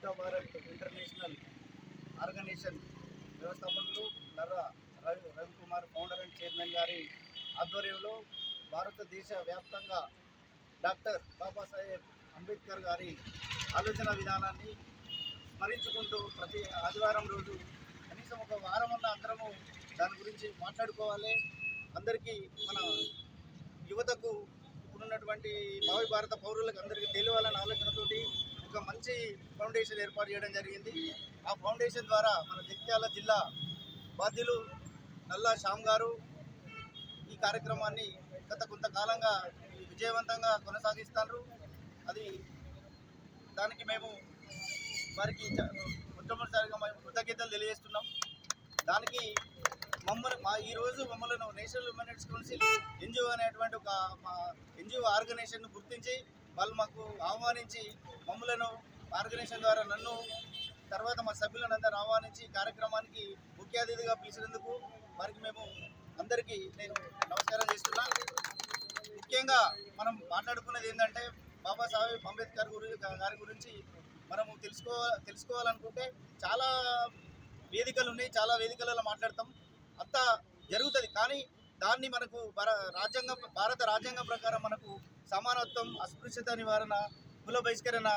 ముక్త Bharat international organisation వ్యవస్థాపకులు Narra Ravi Ravikumar founder and chairman గారి ఆధ్వర్యంలో భారతదేశ వ్యాప్తంగా డాక్టర్ బాబాసాహెబ్ అంబేద్కర్ గారి ఆలోచన విధానాన్ని స్మరించుకుంటూ ప్రతి ఆదివారం రోజు కనీసం ఒక వారం అన్న అందరము దాని గురించి మాట్లాడుకోవాలి. అందరికీ మన యువతకు ఇప్పుడున్నటువంటి భావి భారత పౌరులకు అందరికీ తెలియాలన్న ఆలోచనతోటి ఒక మంచి ఫౌండేషన్ ఏర్పాటు చేయడం జరిగింది. ఆ ఫౌండేషన్ ద్వారా మన జగిత్యాల జిల్లా బాధ్యులు నల్లా శ్యామ్ గారు ఈ కార్యక్రమాన్ని గత కొంతకాలంగా విజయవంతంగా కొనసాగిస్తారు. అది దానికి మేము వారికి మొట్టమొదటిసారిగా మేము కృతజ్ఞతలు తెలియజేస్తున్నాం. దానికి మమ్మల్ని మా ఈరోజు మమ్మల్ని national human rights council NGO అనేటువంటి ఒక మా ఎన్జిఓ ఆర్గనైజేషన్ గుర్తించి వాళ్ళు మాకు ఆహ్వానించి మమ్మలను ఆర్గనైజేషన్ ద్వారా నన్ను తర్వాత మా సభ్యులను అందరూ ఆహ్వానించి కార్యక్రమానికి ముఖ్య అతిథిగా పిలిచినందుకు వారికి మేము అందరికీ నేను నమస్కారం చేస్తున్నా. ముఖ్యంగా మనం మాట్లాడుకున్నది ఏంటంటే బాబాసాహెబ్ అంబేద్కర్ గురి గారి గురించి మనము తెలుసుకో తెలుసుకోవాలనుకుంటే చాలా వేదికలు ఉన్నాయి చాలా వేదికలలో మాట్లాడతాం. అంతా జరుగుతుంది. కానీ దాన్ని మనకు రాజ్యాంగం భారత రాజ్యాంగం ప్రకారం మనకు సమానత్వం అస్పృశ్యత నివారణ కుల బహిష్కరణ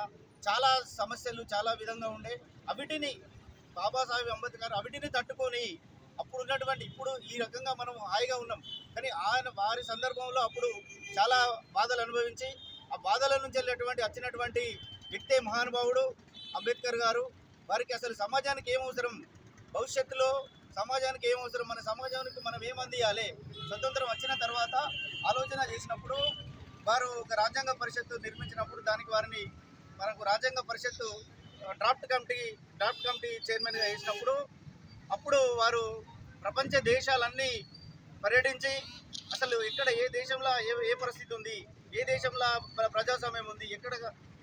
చాలా సమస్యలు చాలా విధంగా ఉండే. అవిటిని బాబాసాహెబ్ అంబేద్కర్ అవిటిని తట్టుకొని అప్పుడు ఉన్నటువంటి ఇప్పుడు ఈ రకంగా మనం హాయిగా ఉన్నాం. కానీ ఆయన వారి సందర్భంలో అప్పుడు చాలా బాధలు అనుభవించి ఆ బాధల నుంచి వెళ్ళేటువంటి వచ్చినటువంటి వ్యక్తే మహానుభావుడు అంబేద్కర్ గారు. వారికి అసలు సమాజానికి ఏం అవసరం? భవిష్యత్తులో సమాజానికి ఏం అవసరం? మన సమాజానికి మనం ఏం అందియాలి? స్వతంత్రం వచ్చిన తర్వాత ఆలోచన చేసినప్పుడు వారు ఒక రాజ్యాంగ పరిషత్తు నిర్మించినప్పుడు దానికి వారిని మనకు రాజ్యాంగ పరిషత్తు డ్రాఫ్ట్ కమిటీ డ్రాఫ్ట్ కమిటీ చైర్మన్గా వేసినప్పుడు అప్పుడు వారు ప్రపంచ దేశాలన్నీ పర్యటించి అసలు ఇక్కడ ఏ దేశంలో ఏ ఏ పరిస్థితి ఉంది? ఏ దేశంలో ప్రజాస్వామ్యం ఉంది? ఎక్కడ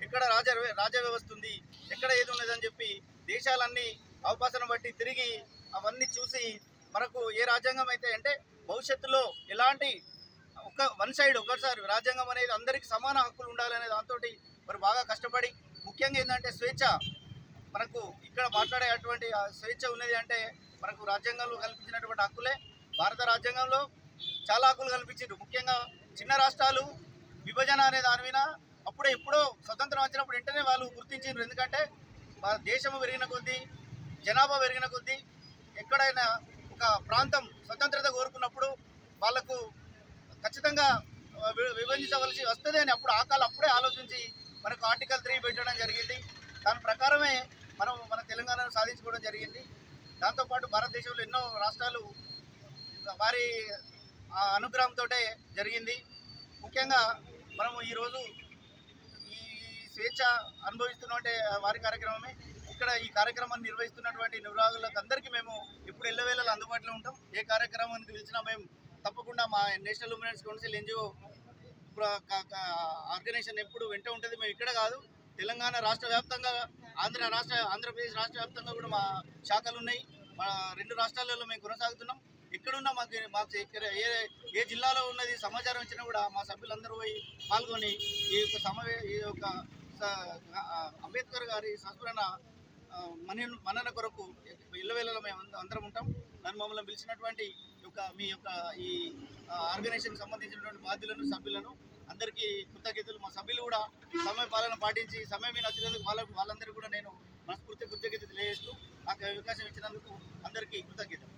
ఎక్కడ రాజ రాజ వ్యవస్థ ఉంది? ఎక్కడ ఏది ఉన్నదని చెప్పి దేశాలన్నీ అవకాశం బట్టి తిరిగి అవన్నీ చూసి మనకు ఏ రాజ్యాంగం అయితే అంటే భవిష్యత్తులో ఎలాంటి ఒక వన్ సైడ్ ఒకసారి రాజ్యాంగం అనేది అందరికీ సమాన హక్కులు ఉండాలనే దాంతో మరి బాగా కష్టపడి ముఖ్యంగా ఏంటంటే స్వేచ్ఛ. మనకు ఇక్కడ మాట్లాడేటువంటి ఆ స్వేచ్ఛ ఉన్నది అంటే మనకు రాజ్యాంగంలో కల్పించినటువంటి హక్కులే. భారత రాజ్యాంగంలో చాలా హక్కులు కల్పించారు ముఖ్యంగా చిన్న రాష్ట్రాలు విభజన అనే దాని మీద అప్పుడే ఎప్పుడో స్వతంత్రం వచ్చినప్పుడు వెంటనే వాళ్ళు గుర్తించారు ఎందుకంటే మన దేశము పెరిగిన కొద్దీ జనాభా పెరిగిన కొద్దీ ఎక్కడైనా ఒక ప్రాంతం స్వతంత్రత కోరుకున్నప్పుడు వాళ్ళకు ఖచ్చితంగా విభజించవలసి వస్తుంది అని అప్పుడు ఆ కాలం అప్పుడే ఆలోచించి మనకు ఆర్టికల్ త్రీ పెట్టడం జరిగింది. దాని ప్రకారమే మనం మన తెలంగాణను సాధించుకోవడం జరిగింది. దాంతోపాటు భారతదేశంలో ఎన్నో రాష్ట్రాలు వారి ఆ అనుగ్రహంతో జరిగింది. ముఖ్యంగా మనము ఈరోజు ఈ స్వేచ్ఛ అనుభవిస్తున్నట్టే వారి కార్యక్రమమే ఇక్కడ ఈ కార్యక్రమాన్ని నిర్వహిస్తున్నటువంటి నిరాగులకు అందరికీ మేము ఇప్పుడు ఎల్లవేళలా అందుబాటులో ఉంటాం. ఏ కార్యక్రమానికి పిలిచినా మేము తప్పకుండా మా national women's council NGO organization ఎప్పుడు వెంట ఉంటుంది మేము ఇక్కడ కాదు. తెలంగాణ రాష్ట్ర వ్యాప్తంగా ఆంధ్ర రాష్ట్ర ఆంధ్రప్రదేశ్ రాష్ట్ర వ్యాప్తంగా కూడా మా శాఖలు ఉన్నాయి. మా రెండు రాష్ట్రాలలో మేము కొనసాగుతున్నాం. ఎక్కడున్నా మాకు మాకు ఇక్కడ ఏ ఏ జిల్లాలో ఉన్నది సమాచారం ఇచ్చినా కూడా మా సభ్యులందరూ పోయి పాల్గొని ఈ యొక్క సమవే ఈ యొక్క అంబేద్కర్ గారి సంస్మరణ మన మనల కొరకు ఇళ్ళవేళలో మేము అందరం ఉంటాం. నన్ను మమ్మల్ని పిలిచినటువంటి యొక్క మీ యొక్క ఈ ఆర్గనైజేషన్ సంబంధించినటువంటి బాధ్యులను సభ్యులను అందరికీ కృతజ్ఞతలు. మా సభ్యులు కూడా సమయ పాలన పాటించి సమయం మీద వచ్చినందుకు వాళ్ళకు వాళ్ళందరూ కూడా నేను మనస్ఫూర్తి కృతజ్ఞత తెలియజేస్తూ నాకు అవకాశం ఇచ్చినందుకు అందరికీ కృతజ్ఞతలు.